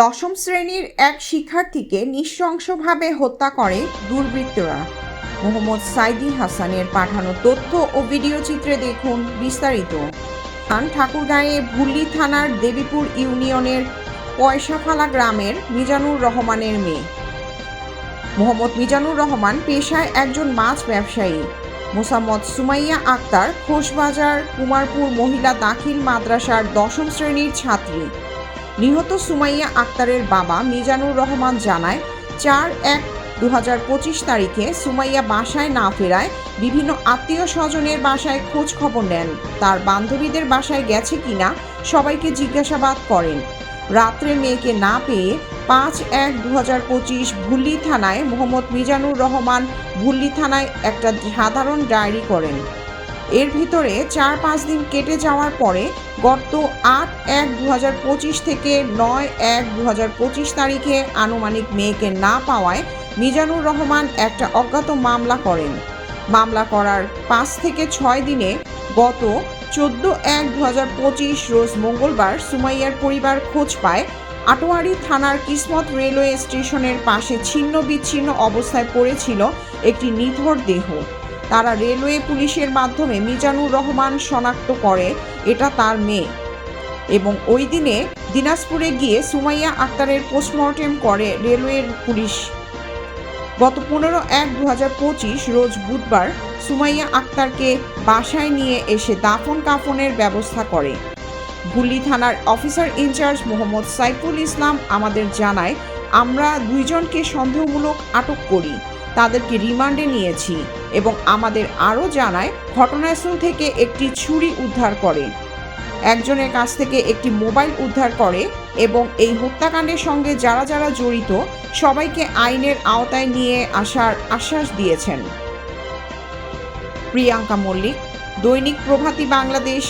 দশম শ্রেণির এক শিক্ষার্থীকে নৃশংসভাবে হত্যা করে দুর্বৃত্তরা। মোহাম্মদ সাইদি হাসানের পাঠানো তথ্য ও ভিডিও চিত্রে দেখুন বিস্তারিত। খান ঠাকুরগাঁয়ে ভুল্লি থানার দেবীপুর ইউনিয়নের পয়সাফালা গ্রামের মিজানুর রহমানের মেয়ে। মোহাম্মদ মিজানুর রহমান পেশায় একজন মাছ ব্যবসায়ী। মোসাম্মদ সুমাইয়া আক্তার খোশবাজার, কুমারপুর মহিলা দাখিল মাদ্রাসার দশম শ্রেণির ছাত্রী। নিহত সুমাইয়া আক্তারের বাবা মিজানুর রহমান জানায়, চার এক দু তারিখে সুমাইয়া বাসায় না ফেরায় বিভিন্ন আত্মীয় স্বজনের বাসায় খোঁজ খবর নেন। তার বান্ধবীদের বাসায় গেছে কিনা সবাইকে জিজ্ঞাসাবাদ করেন। রাত্রে মেয়েকে না পেয়ে পাঁচ এক দু হাজার পঁচিশ ভুল্লি থানায় মোহাম্মদ মিজানুর রহমান ভুল্লি থানায় একটা সাধারণ ডায়েরি করেন। এর ভিতরে চার পাঁচ দিন কেটে যাওয়ার পরে গত আট এক দু হাজার পঁচিশ থেকে নয় এক দু হাজার পঁচিশ তারিখে আনুমানিক মেয়েকে না পাওয়ায় মিজানুর রহমান একটা অজ্ঞাত মামলা করেন। মামলা করার পাঁচ থেকে ছয় দিনে গত চোদ্দ এক দু হাজার পঁচিশ রোজ মঙ্গলবার সুমাইয়ার পরিবার খোঁজ পায় আটোয়ারি থানার কিসমত রেলওয়ে স্টেশনের পাশে ছিন্ন বিচ্ছিন্ন অবস্থায় পড়েছিল একটি নিথর দেহ। তারা রেলওয়ে পুলিশের মাধ্যমে মিজানুর রহমান শনাক্ত করে, এটা তার মেয়ে। এবং ওই দিনে দিনাজপুরে গিয়ে সুমাইয়া আক্তারের পোস্টমর্টেম করে রেলওয়ের পুলিশ। গত পনেরো এক দু হাজার পঁচিশ রোজ বুধবার সুমাইয়া আক্তারকে বাসায় নিয়ে এসে দাফন কাফনের ব্যবস্থা করে। ভুল্লি থানার officer in charge Mohammad Saiful Islam আমাদের জানায়, আমরা দুইজনকে সন্দেহমূলক আটক করি। তাদেরকে রিমান্ডে নিয়েছি এবং আমাদের আরও জানায়, ঘটনাস্থল থেকে একটি ছুরি উদ্ধার করে। একজনের কাছ থেকে একটি মোবাইল উদ্ধার করে এবং এই হত্যাকাণ্ডের সঙ্গে যারা যারা জড়িত, সবাইকে আইনের আওতায় নিয়ে আসার আশ্বাস দিয়েছেন। প্রিয়াঙ্কা মল্লিক, দৈনিক প্রভাতী বাংলাদেশ।